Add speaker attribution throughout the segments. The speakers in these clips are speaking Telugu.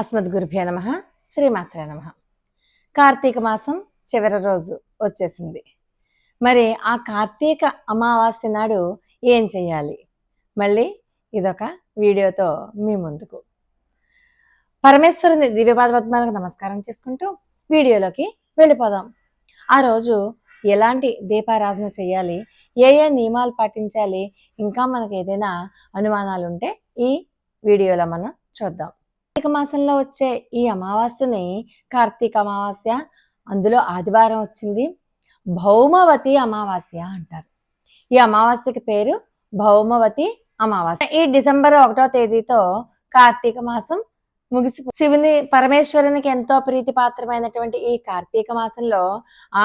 Speaker 1: అస్మద్గురుభ్యో నమ. శ్రీమాత్ర నమ. కార్తీక మాసం చివరి రోజు వచ్చేసింది. మరి ఆ కార్తీక అమావాస్య నాడు ఏం చేయాలి? మళ్ళీ ఇదొక వీడియోతో మీ ముందుకు. పరమేశ్వరుని దివ్యపాద పద్మాలకు నమస్కారం చేసుకుంటూ వీడియోలోకి వెళ్ళిపోదాం. ఆ రోజు ఎలాంటి దీపారాధన చేయాలి? ఏ ఏ నియమాలు పాటించాలి? ఇంకా మనకు ఏదైనా అనుమానాలు ఉంటే ఈ వీడియోలో మనం చూద్దాం. కార్తీక మాసంలో వచ్చే ఈ అమావాస్యని కార్తీక అమావాస్య అందులో ఆదివారం వచ్చింది భౌమవతి అమావాస్య అంటారు. ఈ అమావాస్యకి పేరు భౌమవతి అమావాస్య. ఈ డిసెంబర్ ఒకటో తేదీతో కార్తీక మాసం ముగిసి శివుని పరమేశ్వరునికి ఎంతో ప్రీతిపాత్రమైనటువంటి ఈ కార్తీక మాసంలో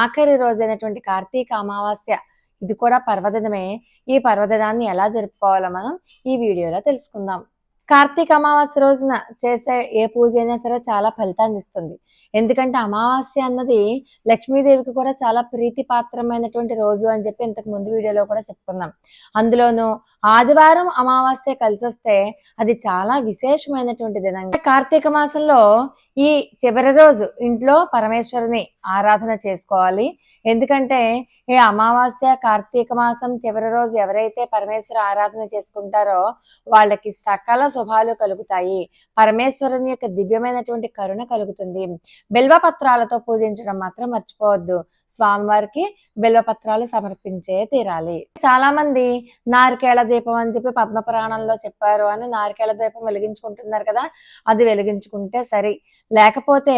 Speaker 1: ఆఖరి రోజైనటువంటి కార్తీక అమావాస్య. ఇది కూడా పర్వదినమే. ఈ పర్వదినాన్ని ఎలా జరుపుకోవాలో మనం ఈ వీడియోలో తెలుసుకుందాం. కార్తీక అమావాస్య రోజున చేసే ఏ పూజ అయినా సరే చాలా ఫలితాన్ని ఇస్తుంది. ఎందుకంటే అమావాస్య అన్నది లక్ష్మీదేవికి కూడా చాలా ప్రీతిపాత్రమైనటువంటి రోజు అని చెప్పి ఇంతకు ముందు వీడియోలో కూడా చెప్పుకుందాం అందులోనూ ఆదివారం అమావాస్య కలిసి వస్తే అది చాలా విశేషమైనటువంటి దినంగా. కార్తీక మాసంలో ఈ చివరి రోజు ఇంట్లో పరమేశ్వరుని ఆరాధన చేసుకోవాలి. ఎందుకంటే ఈ అమావాస్య కార్తీక మాసం చివరి రోజు ఎవరైతే పరమేశ్వర ఆరాధన చేసుకుంటారో వాళ్ళకి సకల శుభాలు కలుగుతాయి. పరమేశ్వరుని యొక్క దివ్యమైనటువంటి కరుణ కలుగుతుంది. బిల్వపత్రాలతో పూజించడం మాత్రం మర్చిపోవద్దు. స్వామివారికి బిల్వపత్రాలు సమర్పించే తీరాలి. చాలా మంది నారికేళ దీపం అని చెప్పి పద్మ పురాణంలో చెప్పారు అని నారికేళ దీపం వెలిగించుకుంటున్నారు కదా అది వెలిగించుకుంటే సరి. లేకపోతే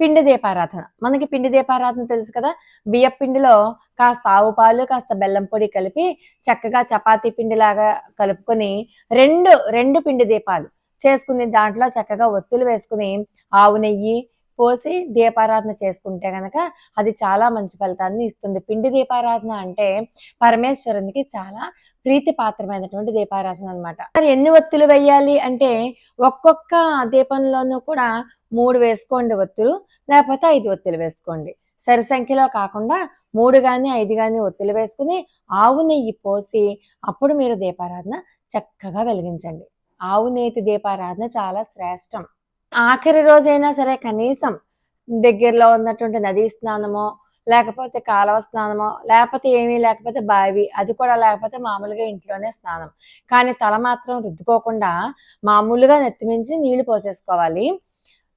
Speaker 1: పిండి దీపారాధన. మనకి పిండి దీపారాధన తెలుసు కదా? బియ్య పిండిలో కాస్త ఆవు పాలు కాస్త బెల్లం పొడి కలిపి చక్కగా చపాతీ పిండిలాగా కలుపుకొని రెండు రెండు పిండి దీపాలు చేసుకుని దాంట్లో చక్కగా ఒత్తులు వేసుకుని ఆవు నెయ్యి పోసి దీపారాధన చేసుకుంటే కనుక అది చాలా మంచి ఫలితాన్ని ఇస్తుంది. పిండి దీపారాధన అంటే పరమేశ్వరునికి చాలా ప్రీతి పాత్రమైనటువంటి దీపారాధన అనమాట మరి ఎన్ని ఒత్తులు వేయాలి అంటే ఒక్కొక్క దీపంలోనూ కూడా మూడు వేసుకోండి ఒత్తులు లేకపోతే ఐదు ఒత్తులు వేసుకోండి. సరి సంఖ్యలో కాకుండా మూడు కానీ ఐదు కానీ ఒత్తులు వేసుకుని ఆవు నెయ్యి పోసి అప్పుడు మీరు దీపారాధన చక్కగా వెలిగించండి. ఆవు నేతి దీపారాధన చాలా శ్రేష్టం. ఆఖరి రోజైనా సరే కనీసం దగ్గరలో ఉన్నటువంటి నదీ స్నానమో లేకపోతే కాలువ స్నానమో లేకపోతే ఏమీ లేకపోతే బావి అది కూడా లేకపోతే మామూలుగా ఇంట్లోనే స్నానం. కానీ తల మాత్రం రుద్దుకోకుండా మామూలుగా నెత్తిమించి నీళ్ళు పోసేసుకోవాలి.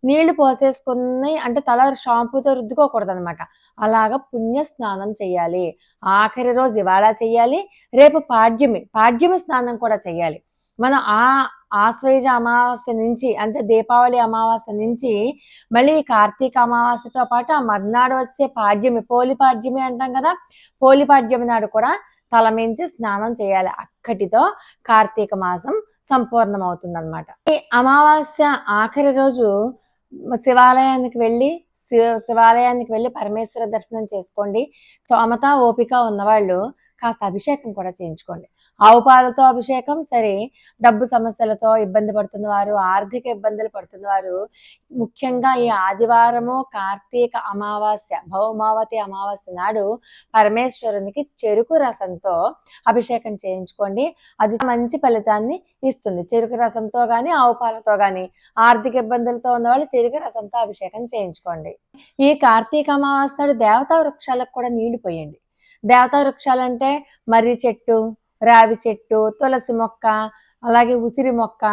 Speaker 1: నీళ్ళు పోసేసుకుని అంటే తల షాంపూతో రుద్దుకోకూడదు అనమాట అలాగా పుణ్య స్నానం చేయాలి. ఆఖరి రోజు ఇవాళ చేయాలి రేపు పాడ్యమి. పాడ్యమి స్నానం కూడా చేయాలి. మనం ఆ ఆశ్వేజ అమావాస్య నుంచి అంటే దీపావళి అమావాస్య నుంచి మళ్ళీ కార్తీక అమావాస్యతో పాటు ఆ మర్నాడు వచ్చే పాడ్యమి పోలి పాడ్యమి అంటాం కదా పోలి పాడ్యమి నాడు కూడా తలమించి స్నానం చేయాలి. అక్కటితో కార్తీక మాసం సంపూర్ణమవుతుంది అనమాట ఈ అమావాస్య ఆఖరి రోజు శివాలయానికి వెళ్ళి శివ శివాలయానికి వెళ్ళి పరమేశ్వర దర్శనం చేసుకోండి. తోమత ఓపిక ఉన్నవాళ్ళు కాస్త అభిషేకం కూడా చేయించుకోండి. ఆవు పాలతో అభిషేకం సరే డబ్బు సమస్యలతో ఇబ్బంది పడుతున్న వారు ఆర్థిక ఇబ్బందులు పడుతున్న వారు ముఖ్యంగా ఈ ఆదివారము కార్తీక అమావాస్య భౌమావతి అమావాస్య నాడు పరమేశ్వరునికి చెరుకు రసంతో అభిషేకం చేయించుకోండి. అది మంచి ఫలితాన్ని ఇస్తుంది. చెరుకు రసంతో కానీ ఆవు పాలతో కానీ ఆర్థిక ఇబ్బందులతో ఉన్నవాళ్ళు చెరుకు రసంతో అభిషేకం చేయించుకోండి. ఈ కార్తీక అమావాస్య నాడు దేవతా వృక్షాలకు కూడా నీళ్ళు పోయండి. దేవతా వృక్షాలంటే మర్రి చెట్టు రావి చెట్టు తులసి మొక్క అలాగే ఉసిరి మొక్క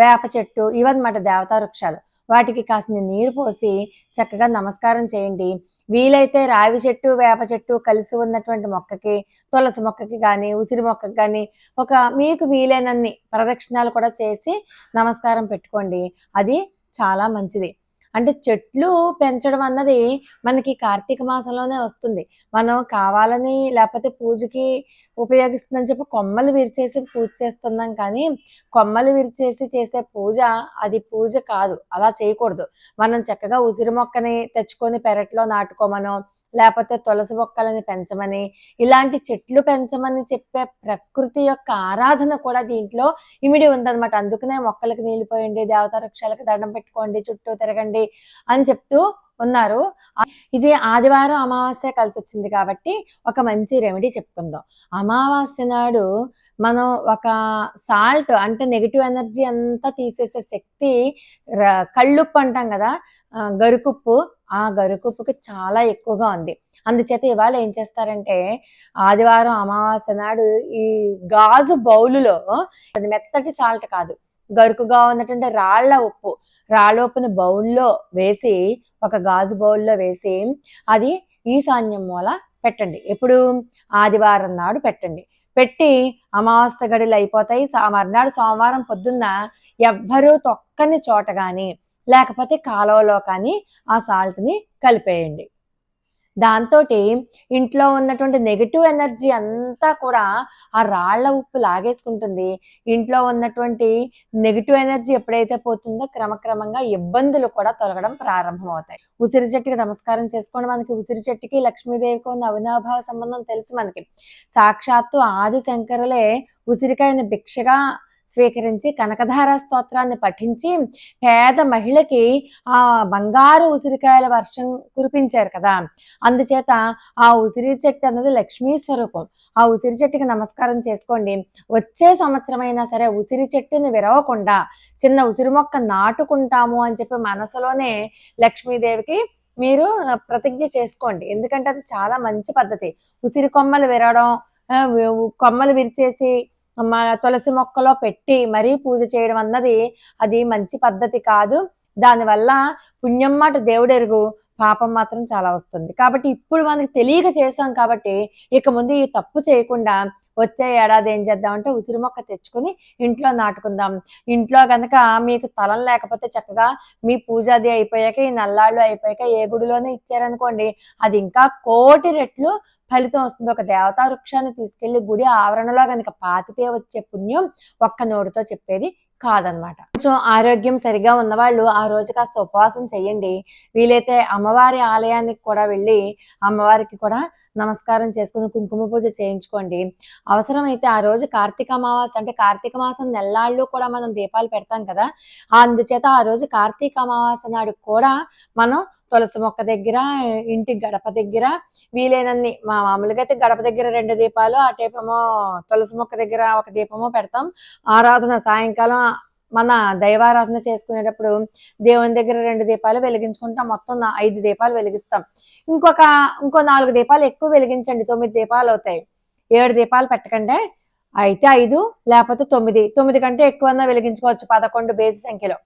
Speaker 1: వేప చెట్టు ఇవన్నమాట దేవతా వృక్షాలు. వాటికి కాసిన నీరు పోసి చక్కగా నమస్కారం చేయండి. వీలైతే రావి చెట్టు వేప చెట్టు కలిసి ఉన్నటువంటి మొక్కకి తులసి మొక్కకి కానీ ఉసిరి మొక్కకి కానీ ఒక మీకు వీలైనన్ని ప్రదక్షిణాలు కూడా చేసి నమస్కారం పెట్టుకోండి. అది చాలా మంచిది. అంటే చెట్లు పెంచడం అన్నది మనకి కార్తీక మాసంలోనే వస్తుంది. మనం కావాలని లేకపోతే పూజకి ఉపయోగిస్తుందని చెప్పి కొమ్మలు విరిచేసి పూజ చేస్తున్నాం కానీ కొమ్మలు విరిచేసి చేసే పూజ అది పూజ కాదు. అలా చేయకూడదు. మనం చక్కగా ఉసిరి మొక్కని తెచ్చుకొని పెరట్లో నాటుకోమనో లేకపోతే తులసి మొక్కలని పెంచమని ఇలాంటి చెట్లు పెంచమని చెప్పే ప్రకృతి యొక్క ఆరాధన కూడా దీంట్లో ఇమిడి ఉందన్నమాట. అందుకనే మొక్కలకి నీళ్ళు పోయండి దేవతా వృక్షాలకు దండం పెట్టుకోండి చుట్టూ తిరగండి అని చెప్తూ ఉన్నారు. ఇది ఆదివారం అమావాస్య కలిసి వచ్చింది కాబట్టి ఒక మంచి రెమెడీ చెప్పుకుందాం. అమావాస్య నాడు మనం ఒక సాల్ట్ అంటే నెగిటివ్ ఎనర్జీ అంతా తీసేసే శక్తి కళ్ళుప్పు అంటాం కదా గరుకుప్పు. ఆ గరుకుప్పుకి చాలా ఎక్కువగా ఉంది. అందుచేత ఇవాళ ఏం చేస్తారంటే ఆదివారం అమావాస్య నాడు ఈ గాజు బౌలులో మెత్తటి సాల్ట్ కాదు. గరుకుగా ఉన్నటువంటి రాళ్ళ ఉప్పు. రాళ్ళ ఉప్పుని బౌల్లో వేసి ఒక గాజు బౌల్లో వేసి అది ఈశాన్యం మూల పెట్టండి. ఎప్పుడు? ఆదివారం నాడు పెట్టండి. పెట్టి అమావాస్య గడులు అయిపోతాయి. మర్నాడు సోమవారం పొద్దున్న ఎవ్వరూ తొక్కని చోట కానీ లేకపోతే కాలువలో కానీ ఆ సాల్ట్ని కలిపేయండి. దాంతో ఇంట్లో ఉన్నటువంటి నెగిటివ్ ఎనర్జీ అంతా కూడా ఆ రాళ్ళ ఉప్పు లాగేసుకుంటుంది. ఇంట్లో ఉన్నటువంటి నెగిటివ్ ఎనర్జీ ఎప్పుడైతే పోతుందో క్రమక్రమంగా ఇబ్బందులు కూడా తొలగడం ప్రారంభమవుతాయి. ఉసిరి చెట్టుకి నమస్కారం చేసుకోండి. మనకి ఉసిరి చెట్టుకి లక్ష్మీదేవికి ఉన్న అవినాభావ సంబంధం తెలుసు మనకి. సాక్షాత్తు ఆది శంకరులే ఉసిరికాయని భిక్షగా స్వీకరించి కనకధార స్తోత్రాన్ని పఠించి పేద మహిళకి ఆ బంగారు ఉసిరికాయల వర్షం కురిపించారు కదా. అందుచేత ఆ ఉసిరి చెట్టు అన్నది లక్ష్మీ స్వరూపం. ఆ ఉసిరి చెట్టుకి నమస్కారం చేసుకోండి. వచ్చే సంవత్సరమైనా సరే ఉసిరి చెట్టుని విరవకుండా చిన్న ఉసిరి మొక్క నాటుకుంటాము అని చెప్పి మనసులోనే లక్ష్మీదేవికి మీరు ప్రతిజ్ఞ చేసుకోండి. ఎందుకంటే అది చాలా మంచి పద్ధతి. ఉసిరి కొమ్మలు విరవడం కొమ్మలు విరిచేసి తులసి మొక్కలో పెట్టి మరీ పూజ చేయడం అన్నది అది మంచి పద్ధతి కాదు. దానివల్ల పుణ్యం మాట దేవుడెరుగు. పాపం మాత్రం చాలా వస్తుంది. కాబట్టి ఇప్పుడు మనకి తెలియక చేసాం కాబట్టి ఇక ముందు ఈ తప్పు చేయకుండా వచ్చే ఏడాది ఏం చేద్దామంటే ఉసిరి మొక్క తెచ్చుకొని ఇంట్లో నాటుకుందాం. ఇంట్లో కనుక మీకు స్థలం లేకపోతే చక్కగా మీ పూజాది అయిపోయాక ఈ నల్లాళ్ళు అయిపోయాక ఏ గుడిలోనే ఇచ్చారనుకోండి అది ఇంకా కోటి రెట్లు ఫలితం వస్తుంది. ఒక దేవతా వృక్షాన్ని తీసుకెళ్ళి గుడి ఆవరణలో కనుక పాతితే వచ్చే పుణ్యం ఒక్క నోటితో చెప్పేది కాదనమాట. కొంచెం ఆరోగ్యం సరిగా ఉన్నవాళ్ళు ఆ రోజు కాస్త ఉపవాసం చేయండి. వీలైతే అమ్మవారి ఆలయానికి కూడా వెళ్ళి అమ్మవారికి కూడా నమస్కారం చేసుకుని కుంకుమ పూజ చేయించుకోండి. అవసరమైతే ఆ రోజు కార్తీక అమావాస్య అంటే కార్తీక మాసం నెల్లాళ్ళు కూడా మనం దీపాలు పెడతాం కదా. అందుచేత ఆ రోజు కార్తీక అమావాస్య నాడు కూడా మనం తులసి మొక్క దగ్గర ఇంటి గడప దగ్గర వీలైనన్ని మా మామూలుగా అయితే గడప దగ్గర రెండు దీపాలు అటేపేమో తులసి మొక్క దగ్గర ఒక దీపము పెడతాం. ఆరాధన సాయంకాలం మన దైవారాధన చేసుకునేటప్పుడు దేవుని దగ్గర రెండు దీపాలు వెలిగించుకుంటాం. మొత్తం ఐదు దీపాలు వెలిగిస్తాం. ఇంకొక ఇంకో నాలుగు దీపాలు ఎక్కువ వెలిగించండి. తొమ్మిది దీపాలు అవుతాయి. ఏడు దీపాలు పెట్టకండి. అయితే ఐదు లేకపోతే తొమ్మిది. తొమ్మిది కంటే ఎక్కువన్నా వెలిగించుకోవచ్చు. పదకొండు బేసి సంఖ్యలో.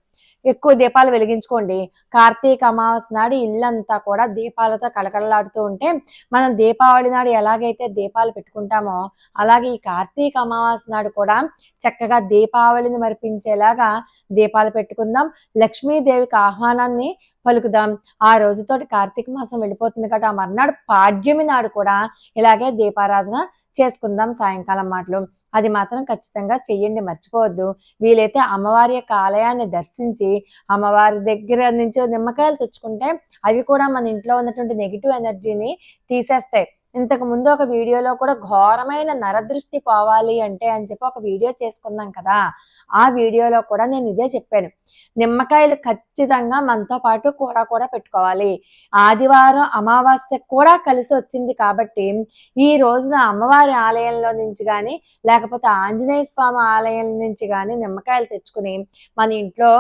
Speaker 1: ఎక్కువ దీపాలు వెలిగించుకోండి. కార్తీక అమావాస్య నాడు ఇల్లంతా కూడా దీపాలతో కళకళలాడుతూ ఉంటే మనం దీపావళి నాడు ఎలాగైతే దీపాలు పెట్టుకుంటామో అలాగే ఈ కార్తీక అమావాస్య నాడు కూడా చక్కగా దీపావళిని మరిపించేలాగా దీపాలు పెట్టుకుందాం. లక్ష్మీదేవికి ఆహ్వానాన్ని పలుకుదాం. ఆ రోజుతోటి కార్తీక మాసం వెళ్ళిపోతుంది కాబట్టి ఆ మర్నాడు పాడ్యమి నాడు కూడా ఇలాగే దీపారాధన చేసుకుందాం సాయంకాలం మాటలు. అది మాత్రం ఖచ్చితంగా చెయ్యండి మర్చిపోవద్దు. వీలైతే అమ్మవారి యొక్క ఆలయాన్ని దర్శించి అమ్మవారి దగ్గర నుంచి నిమ్మకాయలు తెచ్చుకుంటే అవి కూడా మన ఇంట్లో ఉన్నటువంటి నెగిటివ్ ఎనర్జీని తీసేస్తాయి. ఇంతకు ముందు ఒక వీడియోలో కూడా ఘోరమైన నరదృష్టి పోవాలి అంటే అని చెప్పి ఒక వీడియో చేసుకున్నాం కదా ఆ వీడియోలో కూడా నేను ఇదే చెప్పాను. నిమ్మకాయలు ఖచ్చితంగా మనతో పాటు కూడా కూడా పెట్టుకోవాలి. ఆదివారం అమావాస్య కూడా కలిసి వచ్చింది కాబట్టి ఈ రోజున అమ్మవారి ఆలయంలో నుంచి కానీ లేకపోతే ఆంజనేయ స్వామి ఆలయం నుంచి కానీ నిమ్మకాయలు తెచ్చుకుని మన ఇంట్లో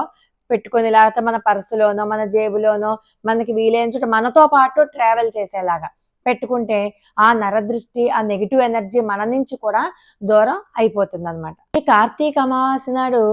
Speaker 1: పెట్టుకుని లేకపోతే మన పర్సులోనో మన జేబులోనో మనకి వీలైన చోట మనతో పాటు ట్రావెల్ చేసేలాగా. పెట్టుకుంటే ఆ నరదృష్టి ఆ నెగిటివ్ ఎనర్జీ మన నుంచి కూడా దూరం అయిపోతుంది అనమాట ఈ కార్తీక అమావాస్య నాడు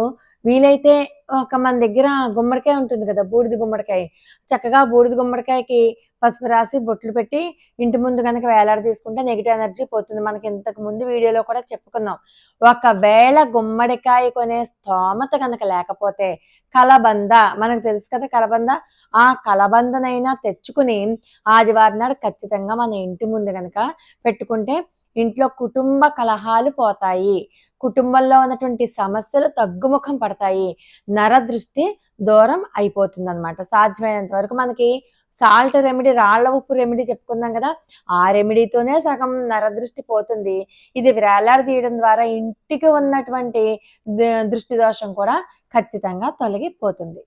Speaker 1: వీలైతే ఒక మన దగ్గర గుమ్మడికాయ ఉంటుంది కదా బూడిద గుమ్మడికాయ. చక్కగా బూడిద గుమ్మడికాయకి పసుపు రాసి బొట్లు పెట్టి ఇంటి ముందు కనుక వేలాడ తీసుకుంటే నెగిటివ్ ఎనర్జీ పోతుంది. మనకి ఇంతకు ముందు వీడియోలో కూడా చెప్పుకున్నాం. ఒకవేళ గుమ్మడికాయ కొనే స్తోమత కనుక లేకపోతే కలబంద మనకు తెలుసు కదా కలబంద? ఆ కలబందనైనా తెచ్చుకుని ఆదివారం నాడు ఖచ్చితంగా మన ఇంటి ముందు కనుక పెట్టుకుంటే ఇంట్లో కుటుంబ కలహాలు పోతాయి. కుటుంబంలో ఉన్నటువంటి సమస్యలు తగ్గుముఖం పడతాయి. నరదృష్టి దూరం అయిపోతుంది అనమాట సాధ్యమైనంత వరకు మనకి సాల్ట్ రెమెడీ రాళ్ళ ఉప్పు రెమెడీ చెప్పుకున్నాం కదా ఆ రెమెడీతోనే సగం నరదృష్టి పోతుంది. ఇది వేలాడ తీయడం ద్వారా ఇంటికి ఉన్నటువంటి ద- దృష్టి దోషం కూడా ఖచ్చితంగా తొలగిపోతుంది.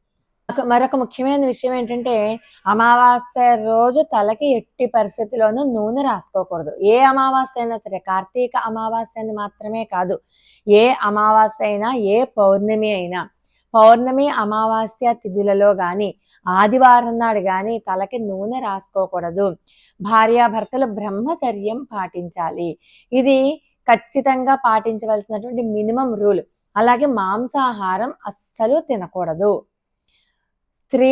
Speaker 1: మరొక ముఖ్యమైన విషయం ఏంటంటే అమావాస్య రోజు తలకి ఎట్టి పరిస్థితిలోనూ నూనె రాసుకోకూడదు. ఏ అమావాస్య అయినా సరే కార్తీక అమావాస్య అని మాత్రమే కాదు. ఏ అమావాస్య అయినా ఏ పౌర్ణమి అయినా పౌర్ణమి అమావాస్య తిథులలో కానీ ఆదివారం నాడు కానీ తలకి నూనె రాసుకోకూడదు. భార్యాభర్తలు బ్రహ్మచర్యం పాటించాలి. ఇది ఖచ్చితంగా పాటించవలసినటువంటి మినిమం రూల్. అలాగే మాంసాహారం అస్సలు తినకూడదు. స్త్రీ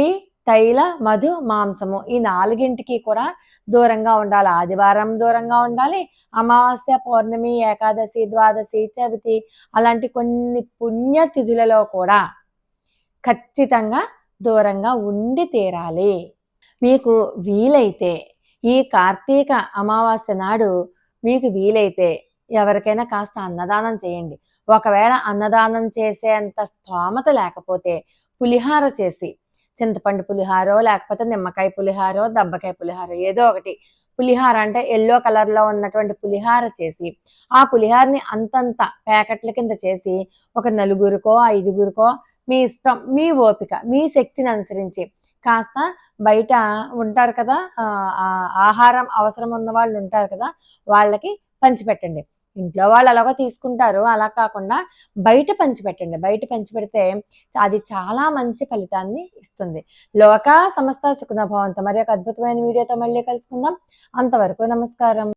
Speaker 1: తైల మధు మాంసము ఈ నాలుగింటికి కూడా దూరంగా ఉండాలి. ఆదివారం దూరంగా ఉండాలి. అమావాస్య పౌర్ణమి ఏకాదశి ద్వాదశి చవితి అలాంటి కొన్ని పుణ్యతిథులలో కూడా ఖచ్చితంగా దూరంగా ఉండి తీరాలి. మీకు వీలైతే ఈ కార్తీక అమావాస్య నాడు మీకు వీలైతే ఎవరికైనా కాస్త అన్నదానం చేయండి. ఒకవేళ అన్నదానం చేసేంత స్తోమత లేకపోతే పులిహార చేసి చింతపండు పులిహారో లేకపోతే నిమ్మకాయ పులిహారో దబ్బకాయ పులిహారో ఏదో ఒకటి. పులిహార అంటే ఎల్లో కలర్లో ఉన్నటువంటి పులిహార చేసి ఆ పులిహారని అంతంత ప్యాకెట్ల కింద చేసి ఒక నలుగురికో ఐదుగురికో మీ ఇష్టం మీ ఓపిక మీ శక్తిని అనుసరించి కాస్త బయట ఉంటారు కదా ఆహారం అవసరం ఉన్న వాళ్ళు ఉంటారు కదా వాళ్ళకి పంచిపెట్టండి. ఇంట్లో వాళ్ళు అలాగా తీసుకుంటారు అలా కాకుండా బయట పంచిపెట్టండి. బయట పంచిపెడితే అది చాలా మంచి ఫలితాన్ని ఇస్తుంది. లోక సమస్త సుఖనభవంతో మరి ఒక అద్భుతమైన వీడియోతో మళ్ళీ కలుసుకుందాం. అంతవరకు నమస్కారం.